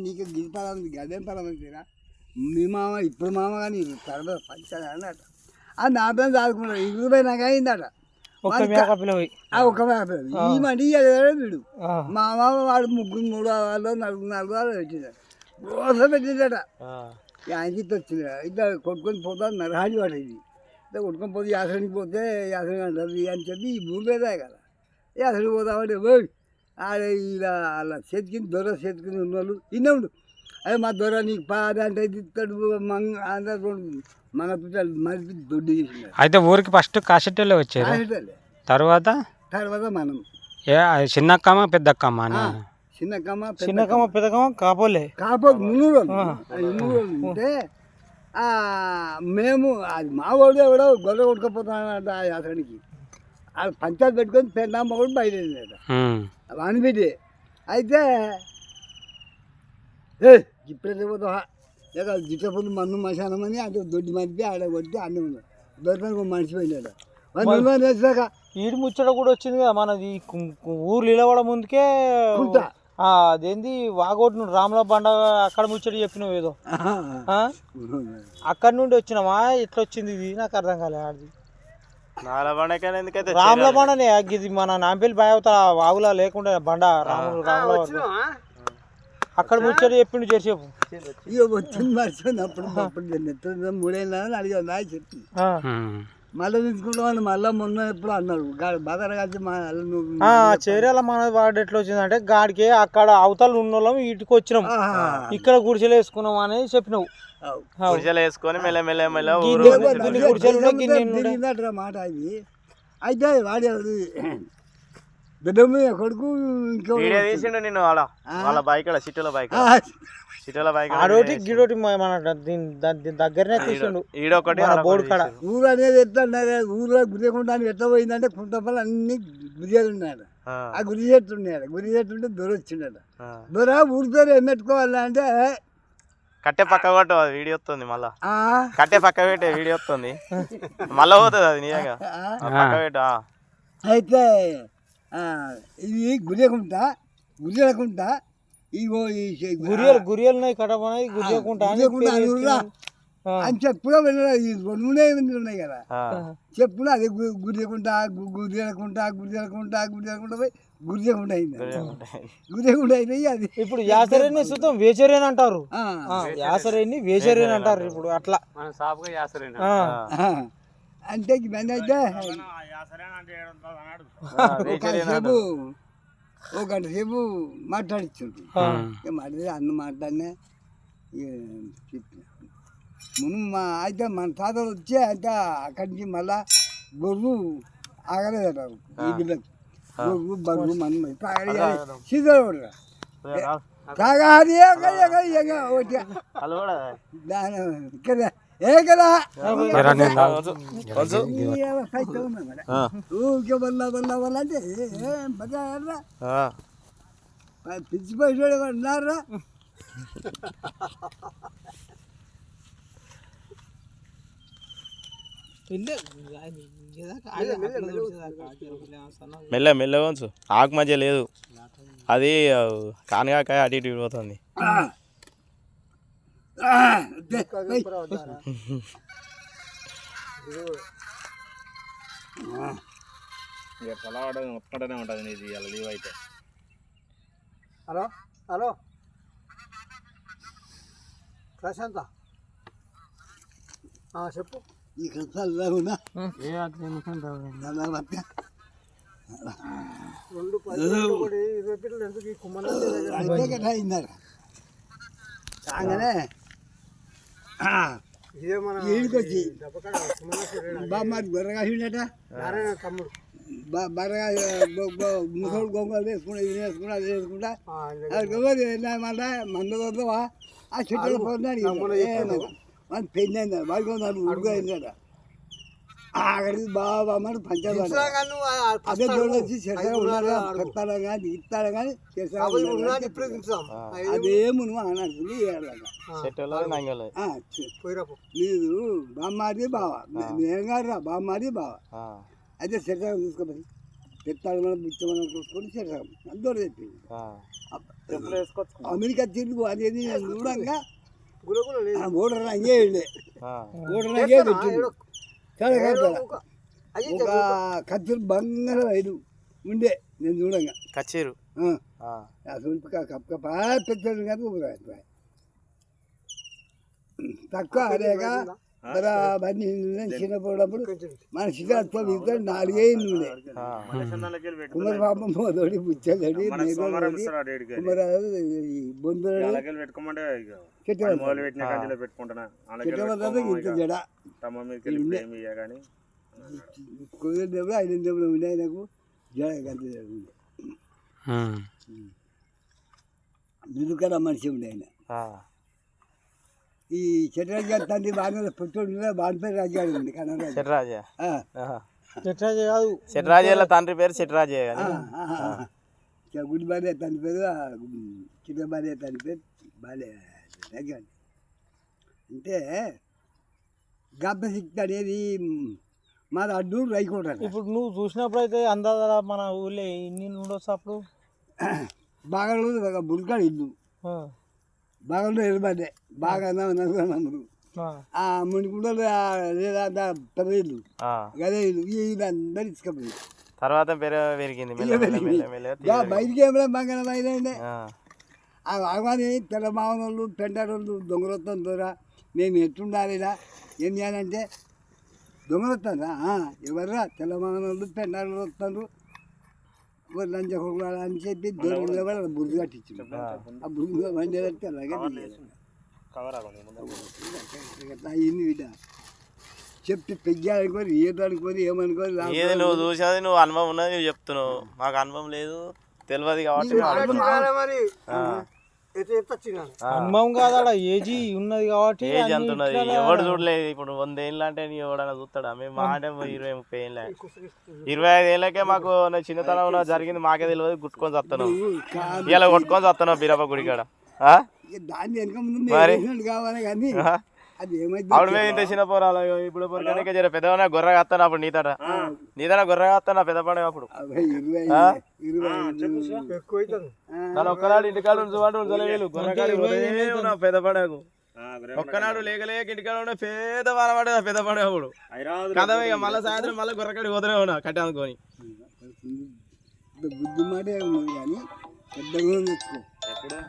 నీకు గిరిపరం గదేం పరం అంతేనా? మీ మామ ఇప్పుడు మామ కానీ తర్వాత పంచాలి అన్నట ఆ నా పైన చదువుకున్నాడు ఇరవై నాకు అయిందట. ఒక్క మేక పిల్ల పోయి. ఆ ఒక్క మేక ఈ మండి వీడు. మా మామ వాడు ముగ్గురు మూడు వాళ్ళు నలుగురు నాలుగు వాళ్ళు పెట్టిందట రోజు పెట్టిందట ఆయనకి వచ్చింది. ఇట్లా కొట్టుకొని పోతా నరహాడి పడేది ఇట్లా కొట్టుకొని పోతే యాసరికి పోతే యాసరి అంటారు. అని చెప్పి ఈ భూమి కదా. యాసరికి పోతామంటే ఆడ ఇలా అలా చేతికి దొర చేతికి ఉన్నోళ్ళు ఇన్నోళ్ళు. అదే మా దొర నీకు పాద అంటే ఇది ఇస్తాడు మంగ అందరు మంగ పిల్లలు మరిపి దొడ్డు చేసినారు అయితే ఊరికి ఫస్ట్ కాసెట్టెళ్ళే వచ్చారు. తర్వాత? తర్వాత మనం. ఏ చిన్నక్కమ్మ పెద్దక్కమ్మ. అన్న చిన్న కమ్మ పెద్ద చిన్నకమ్మ పెద్దకమ్మ కాపోలే కాకపోతే మున్నూరు మున్నూరు ఉంటే ఆ, మేము అది మా వాడు ఎవడో గొర్రె కొట్టుకుపోతానంట ఆ యాత్రనికి. ఆ పంచాయతీ పెట్టుకొని పెద్దమ్మ కూడా బయలుదేరాడు. ఉమ్. వాని బిడ్డే అయితే ఏ ఇప్పుడే పోతా లేక జిట్టపొద్దు మన్ను మశానమని అటు దొడ్డి మరిపి ఆడ కొట్టి అన్నీ ఉన్నాడు దొరికి మనిషి పోయినాడు. వేసాక ఈడు ముచ్చట కూడా వచ్చింది కదా మనది ఊరు నిలబడ ముందుకే అదేంది వాగోటు రాముల బండ అక్కడ ముచ్చట చెప్పినావు ఏదో? అక్కడ నుండి వచ్చినావా? ఎట్లా వచ్చింది ఇది? నాకు అర్థం కాలే ఆడిది. రాముల బండనే ఇది మన నాంపల్లి బాయ్ అవుతా వాగులా లేకుండా బండ రాములు రాముల అక్కడ ముచ్చట చెప్పిండు చేసేపు ఇక వచ్చింది మర్చిపోయింది అప్పుడు అప్పుడు మూడేళ్ళ అడిగాను నా చెప్పి మళ్ళీ తీసుకుంటామని మళ్ళీ మొన్న ఎప్పుడు అన్నాడు బదర కలిసి మా నువ్వు చేరేల మన వాడు ఎట్లా వచ్చిందంటే గాడికి అక్కడ అవతల ఉన్నోళ్ళం ఇటుకు వచ్చినాం. ఇక్కడ గుడిసెలు వేసుకున్నాం అని చెప్పినావు. గుడిసెలు వేసుకొని మెల్ల మెల్ల మాట అది. అయితే వాడి బిడ్డ కొడుకు ఇంకో వీడియో తీసిండు నిన్ను ఆడ. వాళ్ళ బైక్ సిటీల బైక్ ఆ, సిటీల బైక్ ఆడోటి గిడోటి మ- మన దగ్గరనే తీసిండు. ఈడొకటి మన బోర్డు కాడ ఊరు అనేది ఎట్లా? ఊర్లో గురికుండా ఎట్లా పోయిందంటే కుంటపల్లి అన్ని గురిజలు ఉన్నాడు ఆ. గురి చెట్టు ఉన్నాడు గురి చెట్టు ఉంటే దొర వచ్చిండట దొర ఊరి పేరు ఏం పెట్టుకోవాలి అంటే కట్టె పక్క కొట్టు అది వీడియో వస్తుంది మళ్ళా. ఆ, కట్టె పక్క పెట్టే వీడియో వస్తుంది. మళ్ళా పోతుంది అది నిజంగా. పక్క పెట్టు. అయితే ఆ, ఇది గురియకుంట? గురియకుంట ఇగో గురియలు గురియలు కడపనాయి గురియకుంటా గురియకుంట అని వెళ్ళారు ఈ రెండునే ఉన్నాయి కదా. ఆ. చెప్పులు అదే గురియకుంట గురియకుంట గురియకుంట గురియకుంట పోయి గురియకుంట అయింది. గురియకుంట అయినాయి అది. ఇప్పుడు యాసరేని సుతం వేచరేని అంటారు. యాసరేని వేచరేని అంటారు ఇప్పుడు అట్లా. అంటే ఇవన్నీ అయితే ఒక గంట సేపు. ఇక మాట్లాడి అన్న మాట్లాడినా చెప్పిన. మును మా అయితే మన తాతలు వచ్చి అయితే అక్కడి నుంచి మళ్ళా గొర్రెలు ఆగలేదట ఈ బిడ్డకు గొర్రెలు బర్రెలు మన సీతాడు తాగాది ఒకటి వాళ్ళు కూడా దాని కదా ఏ కదా ఎరా నేను ఆ. ఊరికే వల్ల వల్ల వల్ల అంటే ఏం బజారా ఆ. పిచ్చి పైసలు ఉన్నారా మెల్ల మెల్ల కొంచు ఆకు మధ్య లేదు అది ఆ, కానగాకాయ అటు ఇటు పోతుంది ఒక్కడనే ఉంటుంది నీది ఇలా లీవ్ అయితే హలో హలో ప్రశాంత చెప్పు ఈ కష్టాలు ఉన్నా రెండు కాగానే ఈడికొచ్చి బామ్మారి బర్రగా ఉండట తమ్ముడు. బర్రగా ముసలు గొంగలు వేసుకుంటా ఇది వేసుకుంటా అది వేసుకుంటా. అది గొంగలు మళ్ళీ? మంద వద్దవా ఆ చెట్టులో పోతున్నాడు మన పెళ్ళి అయిందా వాడికి ఉన్నాడు ఉడుగు అయిందట అక్కడికి బాబా మరి పంచాయతీ అదే దొడ్లు వచ్చి పెడతాడు కానీ ఇస్తాడు కానీ అదేము నువ్వు అని అంటుంది ఏడాది. చెట్టులో నంగలు లేదు బామ్మాది బావ. నేను కాదు రా బామ్మాది బావ. ఆ. అయితే చెట్టగా చూసుకోమని పెత్తాడు మనం బుచ్చమని చూసుకొని చేసాం అందరూ చెప్పింది అమెరికా తిరుగు అనేది చూడంగా ఓడర్ రంగే వెళ్ళే ఆ. ఓడర్ పెట్టిండు. చాలా కట్టాల ఒక కత్తిరి బంగారం ఐదు ఉండే. నేను చూడంగా. కచ్చేరు. అసలు కప్ప కప్ప పెద్దది కాదు తక్కువ అదేక బన్నీ చిన్నపోయినప్పుడు మన శిఖరత్వం ఇద్దరు నాలుగే ఆ. కుమార పాపం మోదోడి బుచ్చగడి కుమారాడు చెట్టు ఇంత జడ. తమ్మ మీదకి వెళ్ళి ఏమి ఇయ్య కానీ. కుదిరి దేవుడు ఐదు దేవుడు ఉండే ఆయనకు జడ ఉండే మనిషి ఉండే ఆయన. ఈ చెట్టు గారి తండ్రి బాగా కన్నడ చెట్రాజే? ఆహా. చెట్రాజే కాదు. చెట్రాజేల తండ్రి పేరు చెట్రాజే గుడి బాలే తండ్రి పేరు చిన్న బాలే తండ్రి పేరు బాలే అంటే జ్ఞాపశక్తి అనేది మాది అడ్డు రైకోట ఇప్పుడు నువ్వు చూసినప్పుడు అయితే అందాదా మన ఊళ్ళో ఇన్ని ఉండొచ్చు అప్పుడు? బాగా బుర్కాడు ఇల్లు. ఆ. బాగా నిలబడ్డే బాగా నమ్ముడు. ఆ. మునికుండలు లేదా పెద్ద ఇల్లు. గదే ఇల్లు. ఈ ఇల్లు అందరు ఇసుకపోయి తర్వాత పేరు పెరిగింది మెల్ల మెల్ల మెల్ల మెల్లగా యా తీగ బయటికి ఏమైనా మంగళం అయినా ఆ. ఆ అగవాని తెల్ల మావనోళ్ళు పెంటాడోళ్ళు దొంగలొత్తం దూరా మేము ఎట్టుండాలి ఇలా ఏం చేయాలంటే దొంగలొత్తారా ఎవర్రా? తెల్ల మావనోళ్ళు పెంటాడోళ్ళు వస్తారు లంచ కొడుకులు అని చెప్పి దూరం నిలబడి బుద్ధి కట్టించింది ఆ బుద్ధి వండి అలాగే కవర్ అట్లా అయింది బిడ్డ. చెప్తే పెగ్గాలనుకోని ఏదనుకోని ఏమనుకోని ఏది నువ్వు చూసేది నువ్వు అనుభవం ఉన్నది నువ్వు చెప్తున్నావు. మాకు అనుభవం లేదు తెలియదు కాబట్టి అనుభవం కాదాడ ఏజీ ఉన్నది కాబట్టి ఏజ్ అంత ఉన్నది. ఎవడు చూడలేదు ఇప్పుడు వంద ఏళ్ళు అంటే నీ ఎవడన్నా చూస్తాడా? మేము మా అంటే ఇరవై ముప్పై ఏళ్ళ. ఇరవై ఐదు ఏళ్ళకే మాకు నా చిన్నతనం జరిగింది మాకే తెలియదు గుట్టుకొని చస్తాను. ఇలా కొట్టుకొని చస్తాను బీరప్ప గుడి కాడ ఆ? ఇక దాన్ని వెనక ముందు మరి? కావాలి కానీ అప్పుడు ఇంత చిన్న పోరాలు ఇప్పుడు పొరకనికే జర పెద్దవన్నా గొర్రె కాస్తాను అప్పుడు నీతట నీతన గొర్రె కాస్తాను పెద్ద పడే అప్పుడు. నన్ను ఒక్కనాడు ఇంటికాడ ఉంచమంటే ఉంచలేవు గొర్రె పెద్ద పడకు ఒక్కనాడు లేక లేక ఇంటికాడ ఉండే పేద వారపడే పెద్ద పడే అప్పుడు. కదా ఇక మళ్ళీ సాయంత్రం మళ్ళీ గొర్రెకాడికి పోతూనే ఉన్నా కట్టి అనుకొని బుద్ధి మాటే ఉన్నది కానీ పెద్దగా